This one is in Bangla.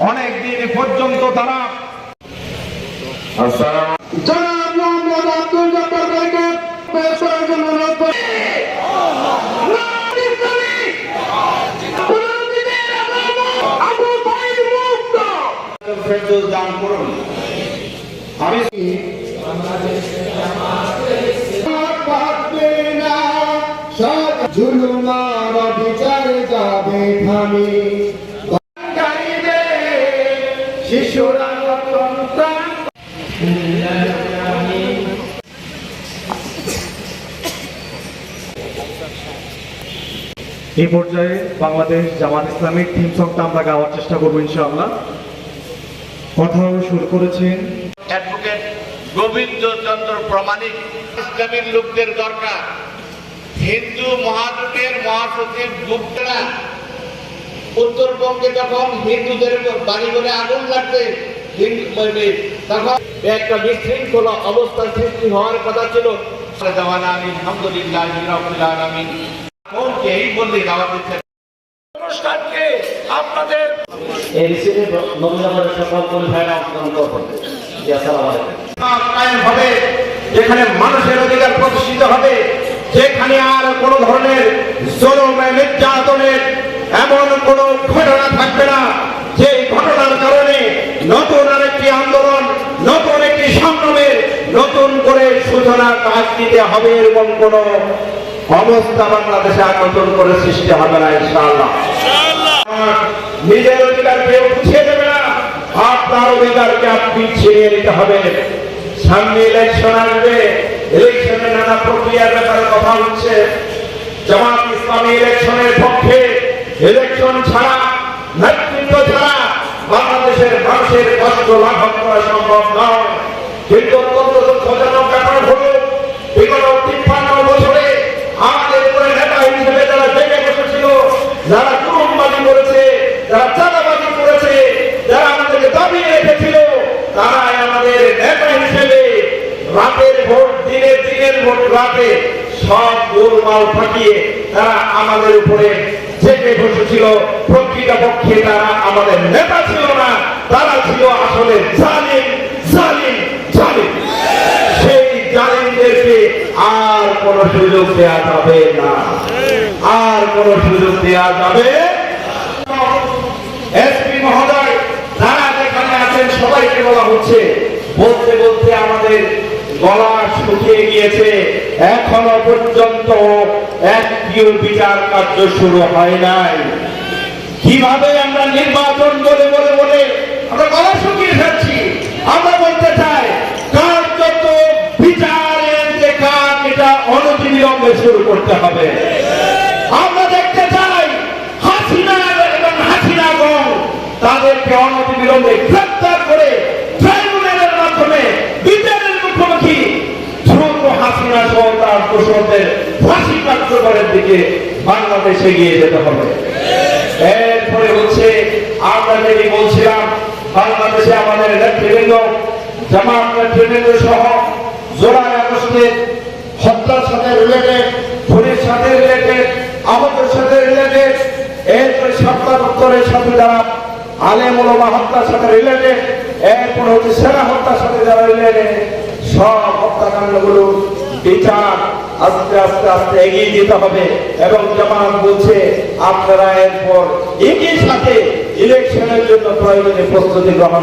অনেক দিন পর্যন্ত তারা দান করুন। আমি জুলুমার বিচার যাবে থামি শিশুরা সন্তান এই পর্যায়ে বাংলাদেশ জামাত ইসলামিক থিম সংটা আমরা গাওয়ার চেষ্টা করব ইনশাআল্লাহ। কথাও শুরু করেছেন অ্যাডভোকেট গোবিন্দ চন্দ্র প্রমাণিক ইসলামের লোকদের দরকার। হিন্দু মহাজোটের মহাসচিব গুপ্তরা উত্তরবঙ্গে যখন হিন্দুদের উপর বাড়ি করে আগুন লাগবে মানে তখন একটা বিশৃঙ্খল অবস্থা সৃষ্টি হওয়ার কথা ছিল। অনুষ্ঠানকে আপনাদের যেখানে মানুষের অধিকার প্রতিষ্ঠিত হবে যেখানে আর কোনো ধরনের জলমে নির্যাতনের এমন কোনো ঘটনা থাকবে না। যে ঘটনার কারণে নতুন আরেকটি আন্দোলন, নতুন একটি সংগ্রামের নতুন করে সূচনা কাজ দিতে হবে এরকম কোন অবস্থা বাংলাদেশে আর নতুন করে সৃষ্টি হবে না, ইনশাআল্লাহ। নিজের অধিকার কেউ বুঝিয়ে দেবে না। আপনার অধিকারকে আপনি ছিনিয়ে নিতে হবে। সামনে ইলেকশন আসবে। ইলেকশনের নানা প্রক্রিয়ার ব্যাপারে কথা হচ্ছে। জামাত ইসলামী ইলেকশনের পক্ষে ইলেকশন ছাড়া, নেতৃত্ব ছাড়া বাংলাদেশের মানুষের কষ্ট লাঘব করা সম্ভব নয়। কিন্তু অত্যন্ত দুঃখজনক ব্যাপার হলো, বিগত তিপ্পান্ন বছরে আমাদের উপরে নেতা হিসেবে যারা জেগে বসেছিল, যারা জুলুমবাজি করেছে, যারা চাঁদাবাজি করেছে, যারা আমাদেরকে দাবিয়ে রেখেছিল, তারাই আমাদের নেতা হিসেবে রাতের ভোট, দিনের দিনের ভোট, রাতে সব গোলমাল ফাটিয়ে তারা আমাদের উপরে জেগে বসেছিল প্রকৃত পক্ষে তারা আমাদের নেতা ছিল না, তারা ছিল আসলে জালিম জালিম জালিম। সেই জালিমদেরকে আর কোন সুযোগ দেওয়া যাবে না। আর কোন সুযোগ দেওয়া যাবে এসপি মহোদয়, যারা যেখানে আছেন, সবাইকে বলা হচ্ছে, বলতে বলতে আমাদের গলা শুকিয়ে গিয়েছে। এখনও পর্যন্ত একটিও বিচার কার্য শুরু হয় নাই। কীভাবে আমরা নির্বাচন বলে বলে বলে আমরা গলা শুকিয়ে ফেলছি? আমরা বলতে চাই, কার্যত বিচারের যে কাজ, এটা অনতিবিলম্বে শুরু করতে হবে। আমরা দেখতে চাই, হাসিনা এবং হাসিনা গণ তাদেরকে অনতিবিলম্বে গ্রেপ্তার করে ট্রাইব্যুনালের মাধ্যমে বিচারের মুখোমুখি দ্রুত হাসিনা সহ তার দোষরদের ফাঁসি দিকে বাংলাদেশে এগিয়ে যেতে হবে। এরপরে হচ্ছে আমরা যেটি বলছিলাম, বাংলাদেশে আমাদের নেতৃবৃন্দ, জামাত নেতৃবৃন্দ সহ জোড়াই আগস্টের হত্যার সাথে রিলেটেড খুনের সাথে রিলেটেড আহতের সাথে রিলেটেড এরপরে সপ্তাহ উত্তরের সাথে যারা আলেম ওলমা হত্যার সাথে রিলেটেড এরপরে হচ্ছে সেনা হত্যার সাথে যারা রিলেটেড সব হত্যাকাণ্ডগুলো বিচার আস্তে আস্তে আস্তে এগিয়ে যেতে হবে এবং জামাত বলছে, আপনারা এরপর একই সাথে ইলেকশনের জন্য প্রয়োজনীয় প্রস্তুতি গ্রহণ